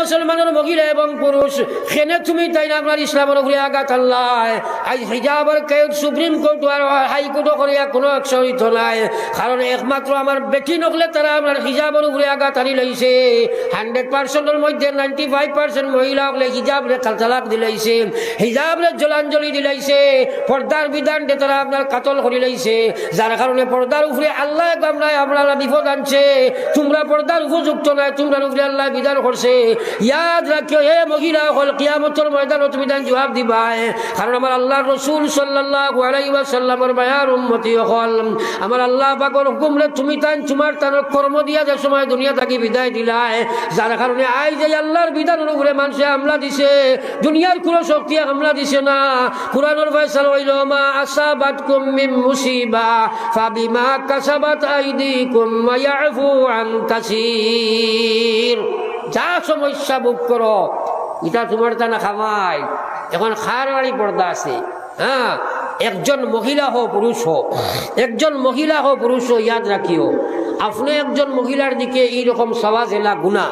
মুসলমানের মহিলা এবং পুরুষ। খেনে তুমি তাই না আপনার ইসলামের উপরে আঘাত আল্লাহ? হিজাবের কেউ সুপ্রিম কোর্ট আর হাইকোর্ট করিয়া কোনো অ্যাকশন নাই। কারণ একমাত্র আমার বেটি নকলে তারা আপনার হিজাবের উপরে আঘাত আনি লইছে। হান্ড্রেড পার্সেন্টের মধ্যে নাইনটি ফাইভ পার্সেন্ট মহিলা হলে হিজাব রে তালাক দিলাইছে হিজাব রে জলাঞ্জলি দিলাইছে পর্দার বিধান দে তারা আপনার কাতল করি লাইছে। যার কারণে পর্দার উপরে আল্লাহ গামলায় আপনারা বিপদ আনছে। তোমরা পর্দার উপযুক্ত নাই, তোমরা উপরে আল্লাহ বিধান করছে। ইয়াদ রাখিও হে মহিলা হল কিয়ামতর ময়দানত বিধান জবাব দিবাই কারণ আমার আল্লাহ রসুল সাল্লাল্লাহু আলাইহি ওয়াসাল্লামের বায়ার উম্মতি হল আমার আল্লাহ পাকর হুকুমরে তুমি তান তোমার তার কর্ম দিয়া যে সময় দুনিয়া থাকি বিদায় দিলাই যার কারণে আই যে আল্লাহর বিধানের উপরে মানুষে হামলা দিছে দুনিয়ার কোনো শক্তি হামলা দিছে না কোরআনের ফয়সালা হইল মা আসাবাতকুম মিন মুসিবা ফাবিমা কাসাবাত আইদিকুম ওয়া ইয়াফু আন কাসীর যা সমস্যা ভোগ করো। এটা তোমার তা না খামাই। এখন খার বাড়ি পর্দা আছে। হ্যাঁ একজন মহিলা হো পুরুষ হো একজন মহিলা হো পুরুষ হো ইয়াদ রাখিও। আপনি একজন মহিলার দিকে এইরকম সবাজ এলা গুণা।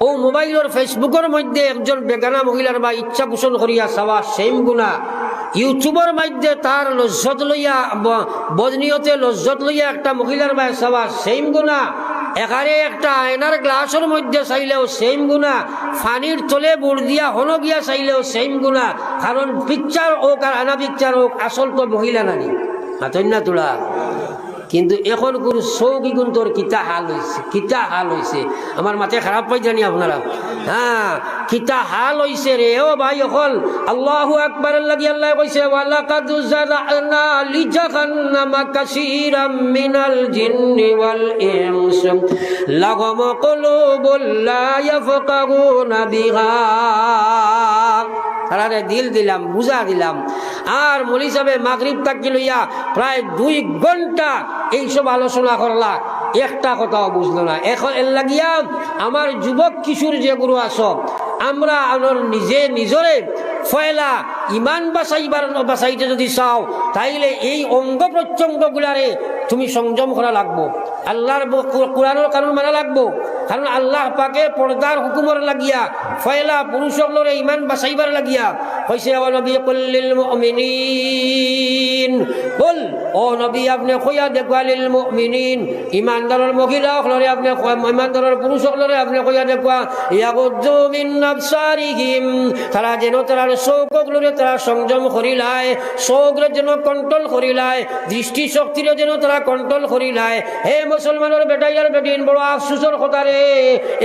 ও মোবাইলের, ফেসবুকের মধ্যে একজন বেগানা মহিলার বা ইচ্ছা পোষণ করিয়া চাওয়া সেম গুণা। ইউটিউবের মধ্যে তার লজ্জত লইয়া, ব- লজ্জত লইয়া একটা মহিলার বা চাওয়া সেম গুণা। এখানে একটা আয়নার গ্লাসের মধ্যে চাইলেও সেম গুণা। ফানির তলে বুড় দিয়া হন গিয়া চাইলেও সেম গুণা। কারণ পিকচার হোক আর আনা পিকচার হোক, আসল তো মহিলা নারী। মাতন্যা তোলা কিন্তু এখন কোনো চৌকি গুণ তোর কিতা হাল হয়েছে কিতা হাল হয়েছে আমার মাথায় খারাপ পাই জানি আপনারা। হ্যাঁ কিতা হাল হয়েছে রে ও ভাই অকল। আল্লাহু আকবার লাগি আল্লাহ কইছে ওয়ালাকাদ মিনাল কুলুবুল লা ইয়াফকাহুনা বিহা। তারারে দিল দিলাম, বুঝা দিলাম। আর মলি সাহেব মাগরিব তাকি লইয়া প্রায় দুই ঘণ্টা এইসব আলোচনা করলা। একটা কথাও বুঝলো না। এখন এর লাগিয়া আমার যুবক কিশোর যে গুরু আস আমরা আমার নিজে নিজরে ফয়লা, ইমান বাসাইবার বাসাইতে যদি চাও, তাইলে এই অঙ্গ প্রত্যঙ্গ গুলারে তুমি সংযম করা লাগবো। আল্লাহর কোরআনের কারণ মানা লাগবো। কারণ আল্লাহ পাকে পর্দার হুকুমর লাগিয়া, ফয়লা পুরুষগুলোর ইমান বাসাইবার লাগিয়া হয়েছে মুমিনিন? বল, ও নবী, আপনি কইয়া দেখুয়ালিল মুমিনিন। ইমানদারের মহিলা হলরে আপনি ইমানদারের পুরুষ হলরে আপনি কইয়া দেখুয়া ইয়াগুদ্দু মিন আবসারিহিম। তারা যেন তারা চৌকগুলোরে তারা সংযম করিলায় চৌকরে যেন কন্ট্রোল করিলায় দৃষ্টি শক্তিরে যেন তারা কন্ট্রোল করিলায়। হে মুসলমানের বেটাইয়ার বেটিন, বড় আফসুসর কথা রে।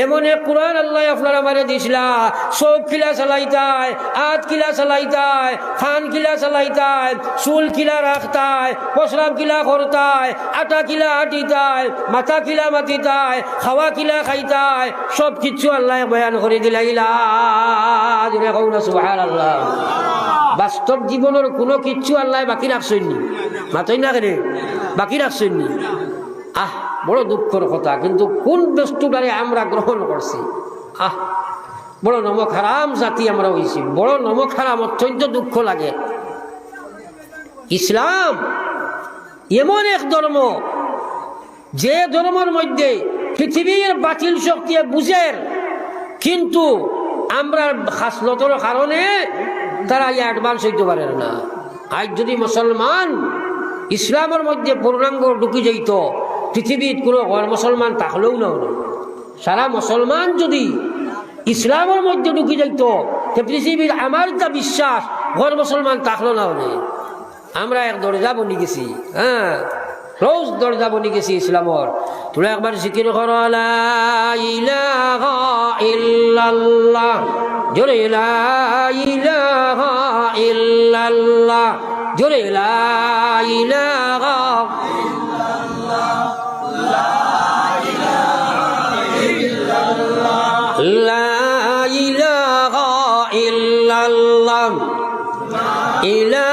এমন এক কোরআন আল্লাহ আপনার আমারে দিছিলা চৌক কিলা চালাইতায়, আত কিলা চালাইতায়, খান কিলা চালাইতায়, চুল কিলা রাখতায়। পশরাম কিলা করতায় আটা কিলা আটিতায়, মাথা কিলা মাতিতায় খাওয়া কিলা খাইতায় সব কিছু আল্লাহ বয়ান করে দিলাইলা সুহান আল্লাহ বাস্তব জীবনের কোনো কিচ্ছু আল্লাহ বাকি রাখছইনি মাতই না কেন? বাকি রাখছইনি আহ, বড় দুঃখের কথা, কিন্তু কোন বস্তুটারে আমরা গ্রহণ করছি? আহ, বড় নমক হারাম জাতি আমরা হয়েছি বড় নমক হারাম অত্যন্ত দুঃখ লাগে। ইসলাম, এমন এক ধর্ম যে ধর্মের মধ্যে পৃথিবীর বাতিল শক্তি বুঝের, কিন্তু আমরা খাসলতর কারণে তারা ইয়ে অ্যাডভান্স হইতে পারে না। আজ যদি মুসলমান ইসলামের মধ্যে পূর্ণাঙ্গ ঢুকি যাইত, পৃথিবীর কোনো ঘর মুসলমান তাহলেও না সারা মুসলমান যদি ইসলামের মধ্যে ঢুকি যাইত পৃথিবীর আমার যা বিশ্বাস, ঘর মুসলমান তাহলো না হলে আমরা এক দরজা বনি গেছি হ্যাঁ। রোজ দরজা বনি গেছি ইসলামর। তোরা একবার জিকির করো ইল্লাল্লাহ। জোরে ইলাহা ইল্লাল্লাহ। জোরে ইলাহা লা ইলাহা ইল্লাল্লাহ। ইলাহা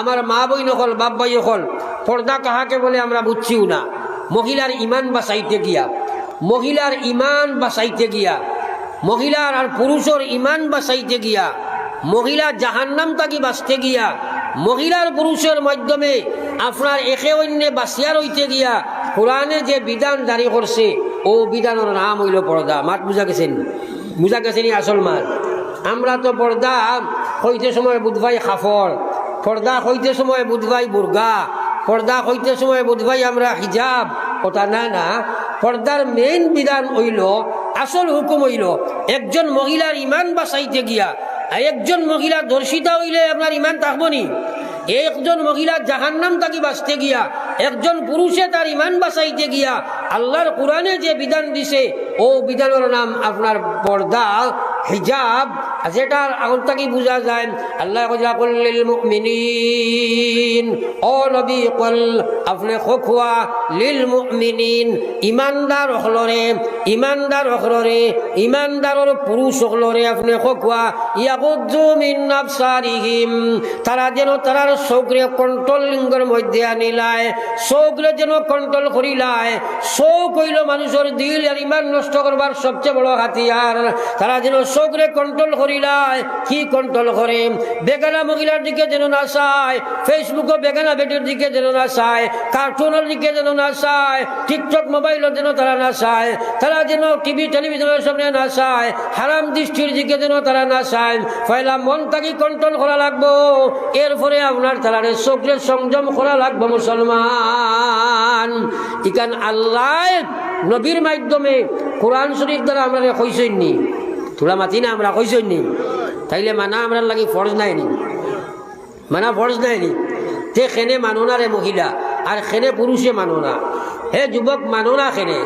আমার মা বই নকল বাপ ভাই হল, পর্দা কাহাকে বলে আমরা বুঝছিও না। মহিলার ইমান বাঁচাইতে গিয়া, মহিলার ইমান বাঁচাইতে গিয়া, মহিলার আর পুরুষের ইমান বাঁচাইতে গিয়া, মহিলা জাহান্নাম তাকি বাঁচতে গিয়া, মহিলার পুরুষের মাধ্যমে আপনার একে অন্যে বাঁচিয়া রইতে গিয়া কোরআনে যে বিধান জারি করছে, ও বিধানের নাম হইল পর্দা। মাত বুঝা গেছেন বুঝা গেছেনি আসল মাত? আমরা তো পর্দা হইতে সময় বুধবাই খাফর পর্দা হইতে সময় বুধবাই বুর্গা। পর্দা হইতে সময় বুধবাই আমরা হিজাব। ওটা না না। পর্দার মেইন বিধান হইল, আসল হুকুম হইল, একজন মহিলার ইমান বাঁচাইতে গিয়া একজন মহিলা দর্শিতা হইলে আপনার ইমান থাকব নি? একজন মহিলা জাহান্নাম তাকে বাঁচতে গিয়া, একজন পুরুষে তার ইমান বাঁচাইতে গিয়া আল্লাহর কোরআনে যে বিধান দিছে, ও বিধানের নাম আপনার পর্দা, হিজাব যেটা আগর থাকি বোঝা যায়, আল্লাহ কজা করলিল মুমিনিন। ও নবী, কল আপনি খোখুয়া, লিল মুমিনিন। ইমানদার হলরে ইমানদার হলরে, ইমানদারর পুরুষ হলরে আপনি খোখুয়া ইয়াগুদ্দু মিন নাফসারিহিম তারা যেন তারার চৌকরে কন্ট্রোল লিঙ্গের মধ্যে আনিলায় চৌকরে যেন কন্ট্রোল করিলায়। চৌক হইল মানুষের দিল আর ইমান নষ্ট করবার সবচেয়ে বড় হাতিয়ার। তারা যেন চৌকরে কন্ট্রোল করিলায় কি কন্ট্রোল করে বেগানা মহিলার দিকে যেন না চায় ফেসবুকও বেগানা বেটির দিকে যেন না চায়, কার্টুনের দিকে যেন না চায় টিকটক মোবাইলও যেন তারা না চায়, তারা যেন টিভি টেলিভিশনের সামনে না চায়, হারাম দৃষ্টির দিকে যেন তারা না চায়। পয়লা মন তাকে কন্ট্রোল করা লাগবো, এরপরে আপনার তারারে চোখের সংযম করা লাগবো মুসলমান। ইকান আল্লাহ নবীর মাধ্যমে কোরআন শরীফ দ্বারা আমরা কইসই নি তোরা মাতি না, আমরা কইসই নি তাইলে মানা আমরা লাগি ফরজ নাই নি। মানা ফরজ নাই নি। তে খেনে মানো না রে মহিলা, আর খেনে পুরুষে মানো না। হে যুবক, মানো না খেনে।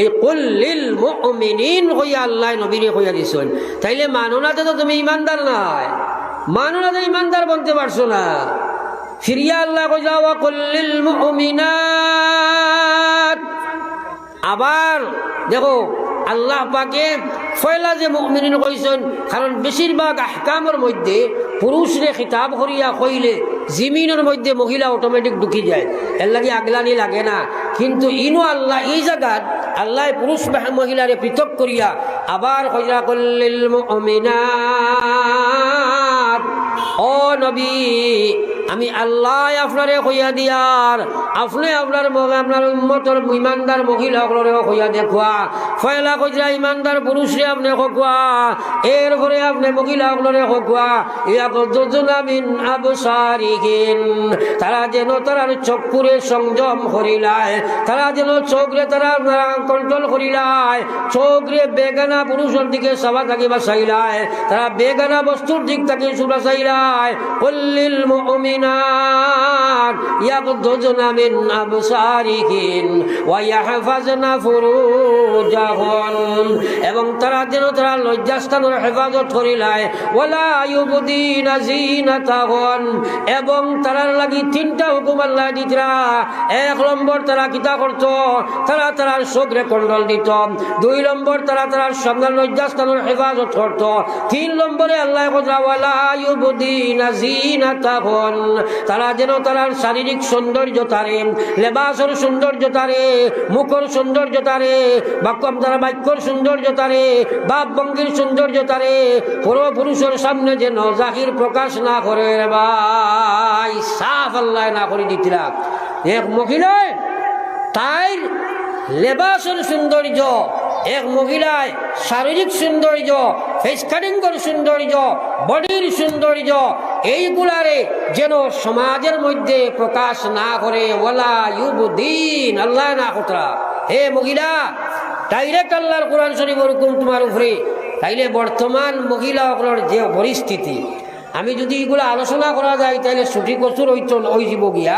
এই কুল্লিল মুমিনিন হইয়া আল্লাহ নবীরে হইয়া দিছেন। তাইলে মানো না তো তুমি ইমানদার নাই। মানো না তো ইমানদার বলতে পারছ না। ফিরিয়া আল্লাহ কইলা ওয়া কুল্লিল মুমিনাত। আবার দেখো, আল্লাহ পাকে ফয়লা যে মুমিনিন কইছেন, কারণ বেশিরভাগ আহকামের মধ্যে পুরুষরে খিতাব করিয়া কইলে জিমিনের মধ্যে মহিলা অটোমেটিক ঢুকি যায়। এর লাগে আগলানি লাগে না। কিন্তু ইনো আল্লাহ, এই জায়গাত আল্লাহ পুরুষ মহিলারে পৃথক করিয়া আবার কইরা করলিল মুমিনাত, ও নবী আমি আল্লাহ আপনারে কইয়া দিয়ার আপনি আপনার আপনার উম্মতর ইমানদার মহিলা সকলরে কইয়া দেখুয়া। ফয়লা কইরা ইমানদার পুরুষরে আপনি খকুয়া এরপরে আপনি মহিলা সকলরে খকুয়া ইয়াক যোজনা মিন আবসারিহিন, তারা যেন তারার চক্ষুরে সংযম করিলায়, তারা যেন চোখরে তারা কন্ট্রোল করিলায়, চোখরে বেগানা পুরুষের দিকে সবা থাকি বাসাইলায়, তারা বেগানা বস্তুর দিক থেকে সুরা চাইলায় কল্লিল মুমিনাত এবং তারা যেন তারা লজ্জাস্থানের হেফাজত করিলায় ওয়ালা ইউবদিনা জিনাতাহুন এবং তারার লাগি তিনটা হুকুম আল্লাহ দিতরা এক নম্বর তারা কিতা করত? তারা তারার চোখরে কন্ডল দিত। দুই নম্বর তারা তারার সামনের লজ্জাস্থানের হেফাজত করত। তিন নম্বরে আল্লাহ কথা ওয়ালা ইউবদিনা জিনাতাহুন তারা যেন তারার শারীরিক সৌন্দর্যতারে লেবাসর সৌন্দর্যতারে মুখর সৌন্দর্যতারে বাক্যম তারা বাক্যর সৌন্দর্যতারে বাপ ভঙ্গির সৌন্দর্যতারে পুরো পুরুষের সামনে যেন জাহির প্রকাশ না করে রে সাফ আল্লাহ না করে দিতিলা এক মহিলায় তাই লেবাসের সৌন্দর্য, এক মহিলায় শারীরিক সৌন্দর্য ফেস সৌন্দর্য বডির সৌন্দর্য, এইগুলারে যেন সমাজের মধ্যে প্রকাশ না করে ওলা ইউবুদ্দিন আল্লাহ না কোতরা। হে মহিলা ডাইরেক্ট আল্লাহর কোরআন শরীফ ওরকম তোমার উপরে। তাইলে বর্তমান মহিলাগুলোর যে পরিস্থিতি আমি যদি এগুলো আলোচনা করা যায়, তাহলে ছুটি কচুর হইতো হয়ে যাব গিয়া।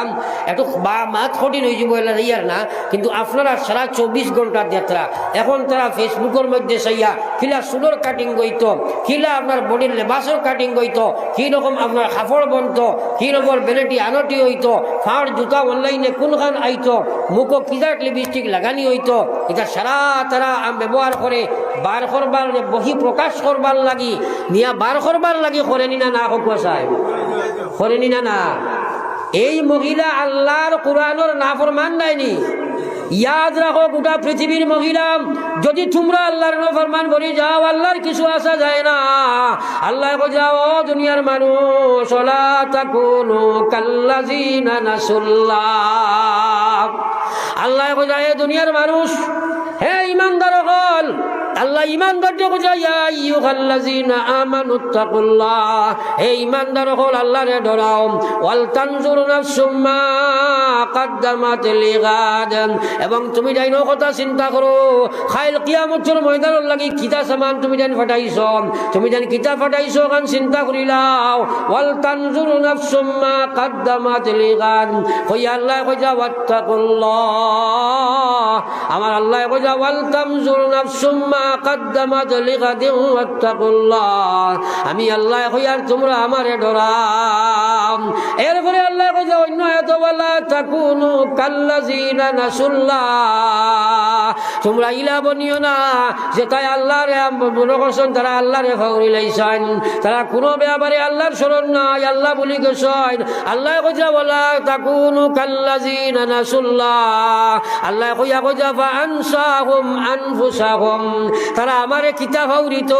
একটু বা মাত কঠিন হয়ে যাব ইয়ার না, কিন্তু আপনারা সারা চব্বিশ ঘণ্টার যাত্রা, এখন তারা ফেসবুকের মধ্যে চাইয়া কিলা চুলোর কাটিং গইত কিলা আপনার বডির লেবাসর কাটিং গইত কি রকম আপনার কাপড় বনত, কি রকম বেলেটি আনটি হইতো ফাঁড় জুতা অনলাইনে কোনখান আইতো মুখো কিজাট লিপস্টিক লাগানি হইতো এটা সারা তারা ব্যবহার করে বার করবার বহি প্রকাশ করবার লাগি, নিয়া বার করবার লাগি করেনি না না হকুয়া সাহেব? করেনি না না। এই মহিলা আল্লাহর কোরআনের নাফরমান নাইনি। ইয়াদ রাখো, গোটা পৃথিবীর মহিলা, যদি তোমরা আল্লাহর ফরমান করি যাও, আল্লাহর কিছু আসা যায় না। আল্লাহ যাও দুনিয়ার মানুষ, ওলা তাকুনু কাল্লাজিনা নাসুল্লাহ আল্লাহ যায় দুনিয়ার মানুষ, হে ইমানদার হল আল্লাহ ইমানদার বুঝাইয়া আমানুত্তাকুল্লাহ হে ইমানদার হল আল্লাহরে ডরাও। ওয়াল তানজুর নাফসুম্মা কাদ্দামাত লিগাদ এবং তুমি যাইনো কথা চিন্তা করো খাইল কিয়ামতের ময়দানের লাগি কিতা সামান তুমি জান ফাটাইছ তুমি জান কিতা ফাটাইছ কান চিন্তা করিলাও ওয়াল তানজুর নাফসুম্মা কাদ্দামাত লিগাদ কই আল্লাহ কইজা, ওয়াত্তাকুল্লাহ আমার আল্লাহ কইজা, ওয়াল তানজুর নাফসুম্মা আমি আল্লাহ তোমরা আমারে ডরাম এরপর আল্লাহ কিতা ফাউরিত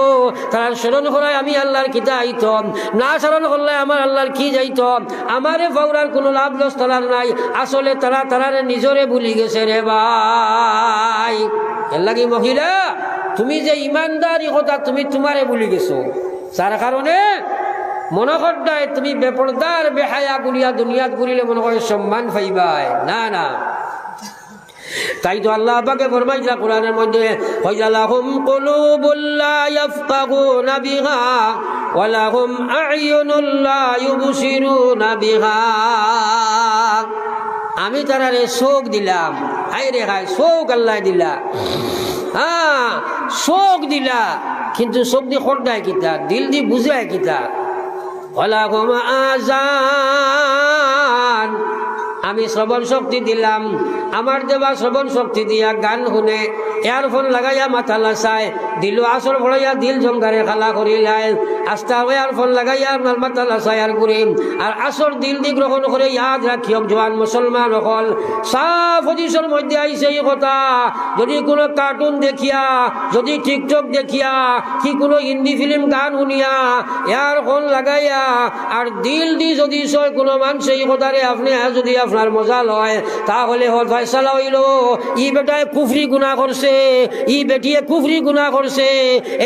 তারা স্মরণ করায় আমি আল্লাহর কিতা আইত না স্মরণ করলে আমার আল্লাহর কি যাইত? আমারে ফাউরার কোনো লাভ লস তারার নাই। আসলে তারা তারারে নিজরে ভুলি গেছে রে ভাই। এর লাগি মহিলা, তুমি যে ইমানদারি কথা তুমি তোমারে ভুলি গেছো, যার কারণে মনে করদায় তুমি বেপরদার, বেহায়া গুলিয়া দুনিয়াত গুলিলে মনে করে সম্মান পাইবাই। না না। তাই তো আল্লাহ ফরমাইছিলা কোরআনের মধ্যে, হইজালাহুম কুলুবুল্লা ইয়াফকাহুনা বিহা। ওয়ালাহুম আ'য়ুনুল্লা ইউবসিরুনা বিহা। আমি তারারে শোক দিলাম। হাই রে হাই শোক আল্লাহ দিলা। হ্যাঁ শোক দিলা। কিন্তু শোক দি খরদায় কিতা? দিল দি বুঝায় কিতা? ওয়ালাহুম আজান আমি শ্রবণ শক্তি দিলাম। আমার দেবা শ্রবণ শক্তি দিয়া গান শুনে ইয়ারফোন লাগাইয়া মাথা লাচাই দিল আসর ভরাইয়া দিল জমগারে খালা করিলাই আস্তা ইয়ারফোন লাগাইয়া আপনার মাথা আর করিম আর দিল দি গ্রহণ করে ইয়াদ রাখিয়ক জোয়ান মুসলমান অকল। সাফ হদিসের মধ্যে আইছে এই কথা। যদি কোনো কার্টুন দেখিয়া, যদি টিকটক দেখিয়া, কি কোনো হিন্দি ফিল্ম গান শুনিয়া ইয়ারফোন লাগাইয়া, আর দিল দি যদি সয় কোনো মানুষ এই কথারে আপনি যদি আপনার মজা লয়, তাহলে হল ফয়সালা হইল। ই বেটায় কুফরি গুণা করছে, ই বেটিয়ে কুফরি গুণা করছে,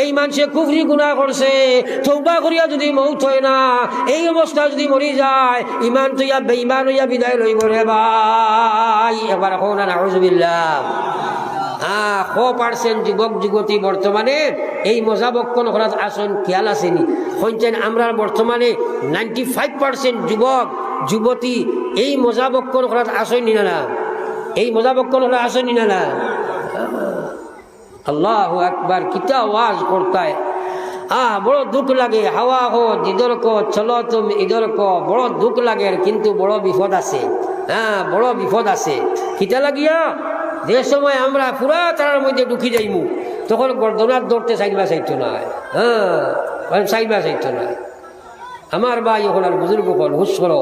এই মানুষে কুফরি গুণা করছে। চৌবা করিয়া যদি মৌত হয় না, এই অবস্থা যদি মরি যায়, ইমান তো ইয়া বেইমান হইয়া বিদায় লইব রে ভাই। এবার হো না, নাউজুবিল্লাহ। যুবক যুবতী বর্তমানে এই মজাবক্ষণ করার আসন খেয়াল আসেনি হইছেন আমরা বর্তমানে নাইনটি ফাইভ পার্সেন্ট যুবক যুবতী এই মজাবক্ষণ করার আসন নি না এই মজাবক্ষণ করার আসন নি না আল্লাহ একবার কিতা ওয়াজ করতায় আহ বড় দুঃখ লাগে। হাওয়া হো ইদর কো, চলো তুমি ইদর কো। বড় দুঃখ লাগে, কিন্তু বড় বিপদ আছে। হ্যাঁ বড় বিপদ আছে। কিতা লাগিয়া? যে সময় আমরা পুরা তারার মধ্যে ঢুকি যাইমু, তখন গর্দনার দৌড়তে চাইবা চাইতো না হ্যাঁ চাইবা চাইতো না আমার ভাই ওখানে বুজুর্গ কল হুস করো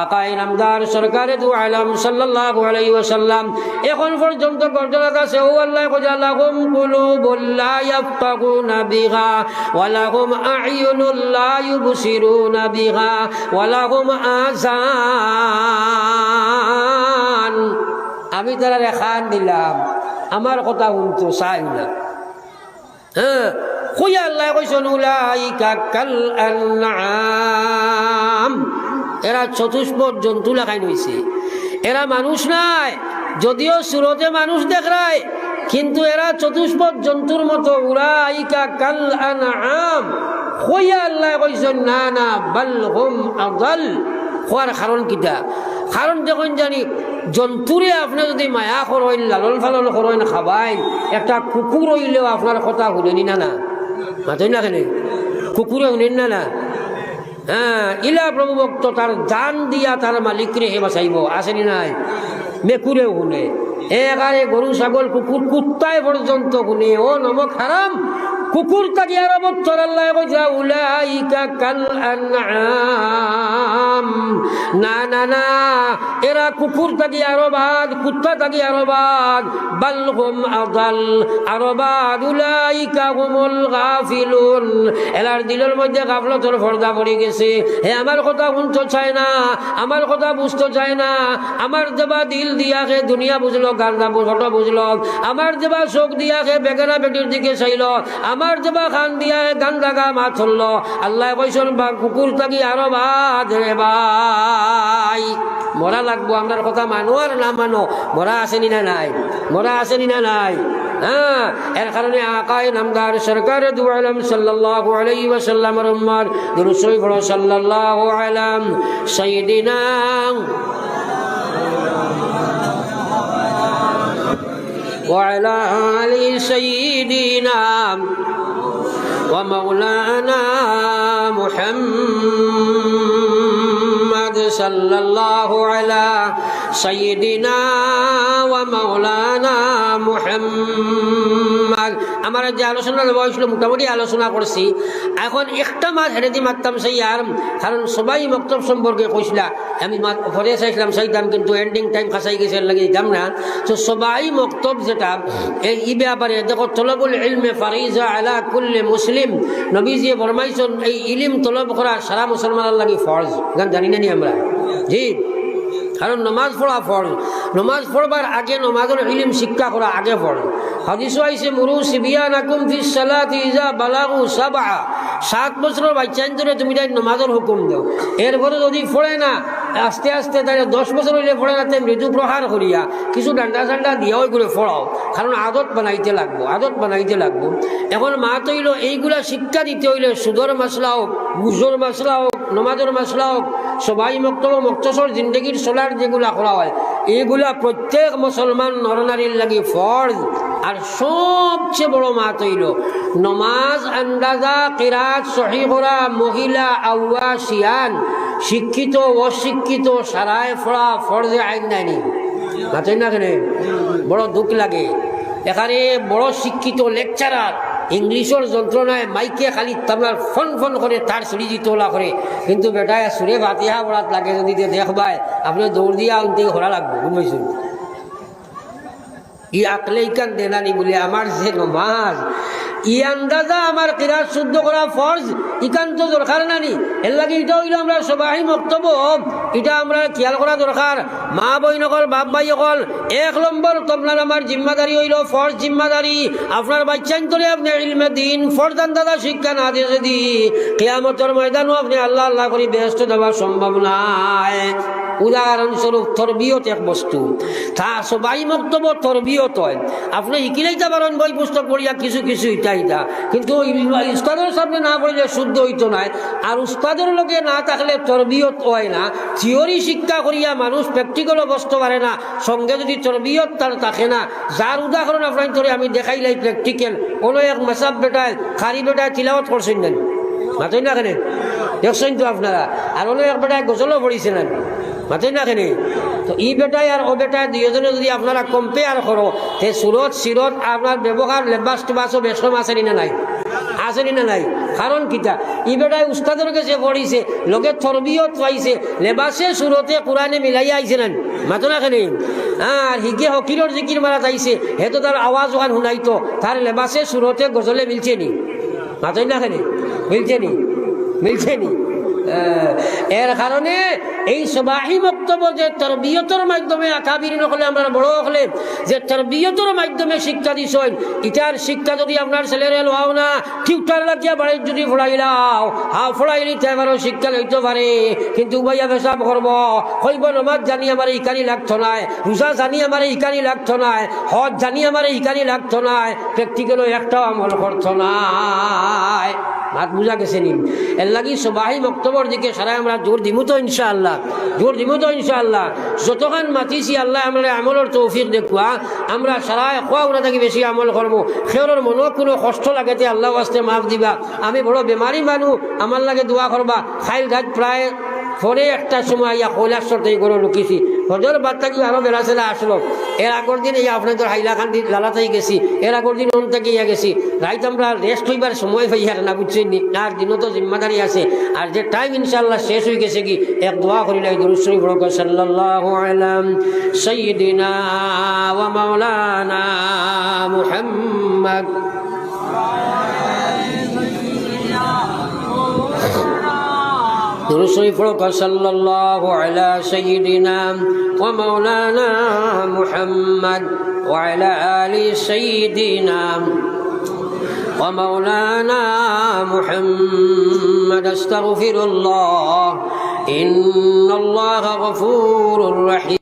আকাই নামদার সরকারে দু আলম সাল্লাল্লাহু আলাইহি ওয়াসাল্লাম। এখন পর্যন্ত গর্জনাত আছে ও আল্লাহ কজা লাহুম কুলুবুল লা ইয়াফকাহুনা বিহা, ওয়া লাহুম আ'য়ুনুল লা ইউবসিরুনা বিহা, ওয়া আযান। আমি তারা রেখান দিলাম। আমার কথা শুনতো চাই না। হ্যাঁ? কাল এরা চতুষ্পদ জন্তু লাগাই রয়েছে এরা মানুষ নাই, যদিও সুরতে মানুষ দেখায়, কিন্তু এরা চতুষ্পদ জন্তুর মতো, উলাইকা কাল আনআম না না জানি জন্তুরে আপনি যদি মায়া করেন লালন ফালন করেন খাবাই একটা কুকুর হইলেও আপনার কথা শুনেনি না না? মাতই না? কেন কুকুরে নেন না না। হ্যাঁ ইলা প্রভু ভক্ত, তার দান দিয়া তার মালিকরে হে বাসাইব আসেনি নাই। মেকুরেও শুনে একারে গরু, ছাগল, কুকুর কুত্তায় পর্যন্ত শুনে ও নমক হারাম কুকুর তাকে আর বত্তর আল্লাহ কইছা উলাই উলাইকা কাল আনআম। না না না, এরা কুকুর থাকি আরও বাদ কুত্তা থাকি আরও বাদ বাল হুম আদাল আরও বাদ উলাইকা হুমুল এলার দিলের মধ্যে গাফলতর পর্দা পড়ে গেছে। হে, আমার কথা শুনতে চায় না, আমার কথা বুঝতে চায় না, আমার দেবা দিল দিয়াকে দুনিয়া বুঝলো গান্দা ফটো বুঝলো। আমার দেবা চোখ দিয়াকে বেগেরা বেটির দিকে চাইল। আমার দেবা খান দিয়াকে গান্দা গা মাছ ধরল। আল্লাহ কইসন, বা কুকুর থাকি আরও বাদ মরা লাগবো আপনার কথা মানো আর না মানো। মরা আসেনি না নাই? মরা আসেনি না নাই? হ্যাঁ? এর কারণে আকায় নামদার সরকার দু আলম সাল্লাল্লাহু আলাইহি ওয়াসাল্লামের উম্মার দুরুসই বড় সাল্লাল্লাহু আলাম। সাইয়্যিদিনা وعلى آل سيدنا ومولانا محمد صلى الله على সৈদিনা আমার যে আলোচনার বয়স ছিল মোটামুটি আলোচনা করছি। এখন একটা মাছ হেরে দিয়ে মারতাম সেই আর কারণ সবাই মক্তব সম্পর্কে কইসিলাম আমি মাত ফরে চাইছিলাম কিন্তু এন্ডিং টাইম খাসাই গেছে লাগে দিতাম না। তো সবাই মক্তব যেটা, এই ই ব্যাপারে, দেখো, তলবুল ইলমে ফারিজা আলা কুল্লে মুসলিম। নবীজি ফরমাইছেন, এই ইলিম তলব করা সারা মুসলমানের লাগে ফরজ। জানি না নি আমরা? জি। কারণ নমাজ পড়া ফরজ। নমাজ পড়বার আগে নমাজের ইলিম শিক্ষা করা আগে ফরজ। হাদিস আইসে মুরু সিবিয়া নাকুম ফিস সালাতি ইজা বালাগু সাবা সাত বছরের বাচ্চান ধরে তুমি তাই নমাজের হুকুম দাও। এরপরে যদি পড়ে না, আস্তে আস্তে তাই দশ বছর হইলে পড়ে না, তাই মৃদু প্রহার করিয়া কিছু ডান্ডা চান্ডা দিয়াও করে পড়াও। কারণ আদত বানাইতে লাগবো, আদত বানাইতে লাগবো। এখন মা তৈল এইগুলা শিক্ষা দিতে হইলে সুদর মাসলা হোক গুজর মাসলা হোক, নমাজের মাসলা হোক সবাই মক্তব, মক্তসর জিন্দগির চলার যেগুলা করা হয় এইগুলা প্রত্যেক মুসলমান নরনারীর লাগি ফর্জ। আর সবচেয়ে বড় মাত হইল, নমাজ, আন্দাজা, কিরাত সহি মহিলা, আউয়া, শিয়ান, শিক্ষিত, অশিক্ষিত সারায় ফড়া ফর্জে আইন নাইনি মাতই না কেন? বড় দুঃখ লাগে। এখানে বড় শিক্ষিত লেকচারার ইংলিশের যন্ত্রণায় মাইকে খালি তোমার ফোন ফোন করে তার সিঁড়ি তোলা করে কিন্তু বেটায় সুরে বাতিহা বড়াত লাগে যদি দেখবায় আপনি দৌড় দিয়া উনতে হরা লাগবে বুঝবেন ই আকলেই ইকান দেনানি বলে আমার যে নমাজ ই আন্দাজা আমার কিরাত শুদ্ধ করা ফরজ, ইকান তো দরকার নানি। এর লাগে এটা হইল আমরা সবাই বক্তব্য এটা আমরা খেয়াল করা দরকার। মা বইন অকল, বাপ ভাই অকল, এক নম্বর তোমার আমার জিম্মাদারি হইল ফরজ জিম্মাদারি। আপনার বাচ্চান তোলে আপনি ইলমে দিন ফরজ আন্দাজা শিক্ষা না দিয়ে যদি কেয়ামতর ময়দানও আপনি আল্লাহ আল্লাহ করে ব্যস্ত দেওয়া সম্ভব নাই উদাহরণস্বরূপ তরবিয়ত এক বস্তু। তা সবাই বক্তব্য তরবিয়ত হয়। আপনি ইকিলাইতে পারেন বই পুস্তক পড়িয়া কিছু কিছু ইটা ইটা কিন্তু উস্তাদের সামনে না পড়লে শুদ্ধ হইতো নাই আর উস্তাদের লগে না থাকলে তরবিয়ত হয় না। থিওরি শিক্ষা করিয়া মানুষ প্র্যাকটিক্যালও বসতে পারে না। সঙ্গে যদি তরবিয়ত তার থাকে না, যার উদাহরণ আপনার ধরে আমি দেখাইলাই প্র্যাকটিক্যাল কোনো এক মেসাব বেটায়, খারি বেটায় তিলাওয়াত করছেন না মাতই না কেন? দেখছেন তো আপনারা? আর অন্য এক বেটায় গজলও পড়িছিলেন মাতই না কেন? তো ই বেটায় আর ও বেটায় দুইজনে যদি আপনারা কম্পেয়ার করো, তে সুরত সিরত আপনার ব্যবহার লেবাস টেবাসও বেশম আসেনি না নাই? আসেনি না নাই? কারণ কিতা, ই বেটায় উস্তাদের কাছে পড়িছে লোকে থরবিয়ত পাইছে লেবাসে সুরতে কোরআনে মিলাইয়া আইছে না? মাতো না কেন? আর হিগে হকিরর জিকির মারা যাইছে হেতো তার আওয়াজ ওখান শুনাইতো তার লেবাসে সুরতে গজলে মিলছে নি? মাতই না কেন? মিলছে নি? মিলছে নি? এর কারণে এই সবাহি বক্তব্য যে তরবিয়তর মাধ্যমে আকাবির নকলে আমরা বড় হলে, যে তরবিয়তর মাধ্যমে শিক্ষা দিছেন ইটার শিক্ষা যদি আপনার ছেলেরে লোয়াও না টিউটার লাগিয়া বাড়ির যদি ফোড়াইলাও হা ফোড়াইলি এবারও শিক্ষা লইতে পারে। কিন্তু উবাইয়া পেশাব করব হইব নমাজ জানি আমার ইকানি লাগতো নাই, রোজা জানি আমার ইকানি লাগতো নাই, হজ জানি আমার ইকানি লাগতো নাই, প্র্যাকটিক্যালও একটাও আমল করতো নাই। মাত বুঝা গেছে নি? এর লাগি সবাই বক্তব্যর দিকে সারা আমরা জোর দিমু তো, ইনশাআল্লাহ। জোর দিব তো ইনশাআল্লাহ। যতক্ষণ মাতিছি আল্লাহ আমরা আমলের তৌফিক দেখুয়া আমরা সারা খোয়া উনা থাকি বেশি আমল করব। সেওর মনও কোনো কষ্ট লাগেতে আল্লাহ আসতে মাফ দিবা। আমি বড় বেমারি মানুষ আমার লাগে দোয়া করবা। খাইল ঘাট প্রায় পরে একটা সময় ইয়া কৈলাসর থেকে গরু লুকিছি। হজর বাদ আরও বেলা ছেলে আসলো? এর আগর দিন এই আপনাদের হাইলাকান্দি লালাতাই গেছি। এর আগর দিন অন থেকে ইয়া গেছি। রাইত আমরা রেস্ট হইবার সময় পাই আর না বুঝছেন নি। আর দিনও তো জিম্মাদারি আছে। আর যে টাইম ইনশাল্লাহ শেষ হয়ে গেছে কি, এক দোয়া করিলাই দুরুশ্বরী বড় সাল্লাল্লাহু আলাইহি সাইয়্যিদিনা ওয়া মাওলানা মুহাম্মদ। فوق صلى الله على سيدنا ومولانا محمد وعلى آل سيدنا ومولانا محمد. استغفر الله. إن الله غفور رحيم.